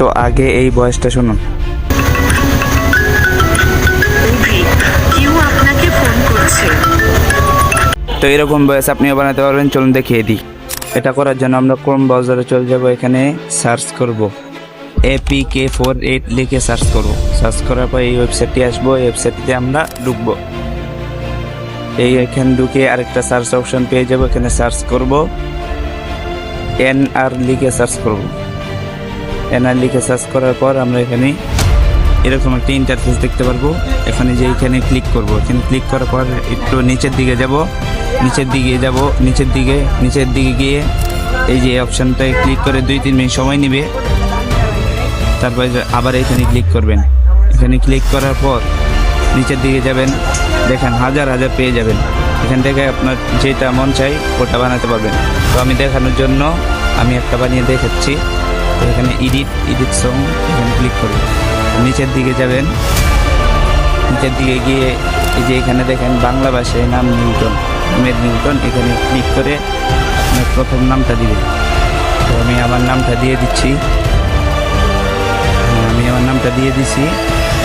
তো আগে এই ভয়েসটা শুনুন। তো এরকম ভয়েস আপনিও বানাতে পারবেন চলুন দেখিয়ে দিই এটা করার জন্য আমরা ক্রোম ব্রাউজারে চলে যাব এখানে সার্চ করব। এপি কে ফোর এইট লিখে সার্চ করব। সার্চ করার পর এই ওয়েবসাইটটি আসব এই ওয়েবসাইটটিতে আমরা ঢুকবো। এই এখানে ঢুকে আরেকটা সার্চ অপশন পেয়ে যাব এখানে সার্চ করব। এন আর লিখে সার্চ করব। এন আর লিখে সার্চ করার পর আমরা এখানে এরকম একটা ইন্টারফেস দেখতে পারব। এখানে যে এখানে ক্লিক করব। এখানে ক্লিক করার পর একটু নিচের দিকে যাব। নিচের দিকে যাব, নিচের দিকে নিচের দিকে গিয়ে এই যে অপশানটায় ক্লিক করে দুই, তিন মিনিট সময় নেবে। তারপরে আবার এখানে ক্লিক করবেন। এখানে ক্লিক করার পর নিচের দিকে যাবেন। দেখেন হাজার হাজার পেয়ে যাবেন। এখান থেকে আপনার যেটা মন চাই ওটা বানাতে পারবেন। তো আমি দেখানোর জন্য আমি একটা বানিয়ে দেখাচ্ছি। তো এখানে এডিট ইডিট সং এখানে ক্লিক করবেন নিচের দিকে যাবেন। নিচের দিকে গিয়ে এই যে এখানে দেখেন বাংলা ভাষায় নাম নিউটন আহমেদ নিউটন এখানে ক্লিক করে আপনার প্রথম নামটা দিবেন তো আমি আমার নামটা দিয়ে দিচ্ছি। হ্যাঁ, আমি আমার নামটা দিয়ে দিছি।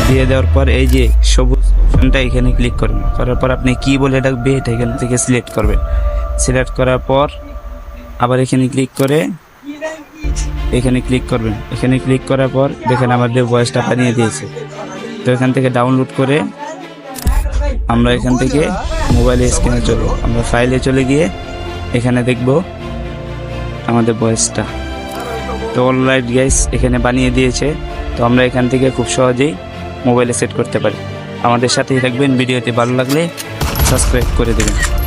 দিয়ে দেওয়ার পর এই যে সবুজ অপশনটা এখানে ক্লিক করবেন করার পর আপনি কি বলে ডাকবে এটা এখান থেকে সিলেক্ট করবেন। সিলেক্ট করার পর আবার এখানে ক্লিক করে এখানে ক্লিক করবেন। এখানে ক্লিক করার পর দেখেন আমাদের ভয়েসটা বানিয়ে দিয়েছে। তো এখান থেকে ডাউনলোড করে আমরা এখান থেকে মোবাইলে স্ক্রিনে চলবো। আমরা ফাইলে চলে গিয়ে এখানে দেখব আমাদের ভয়েসটা তো অলরাইট গাইস এখানে বানিয়ে দিয়েছে। তো আমরা এখান থেকে খুব সহজেই মোবাইলে সেট করতে পারি। আমাদের সাথেই থাকবেন। ভিডিওটি ভালো লাগলে সাবস্ক্রাইব করে দেবেন।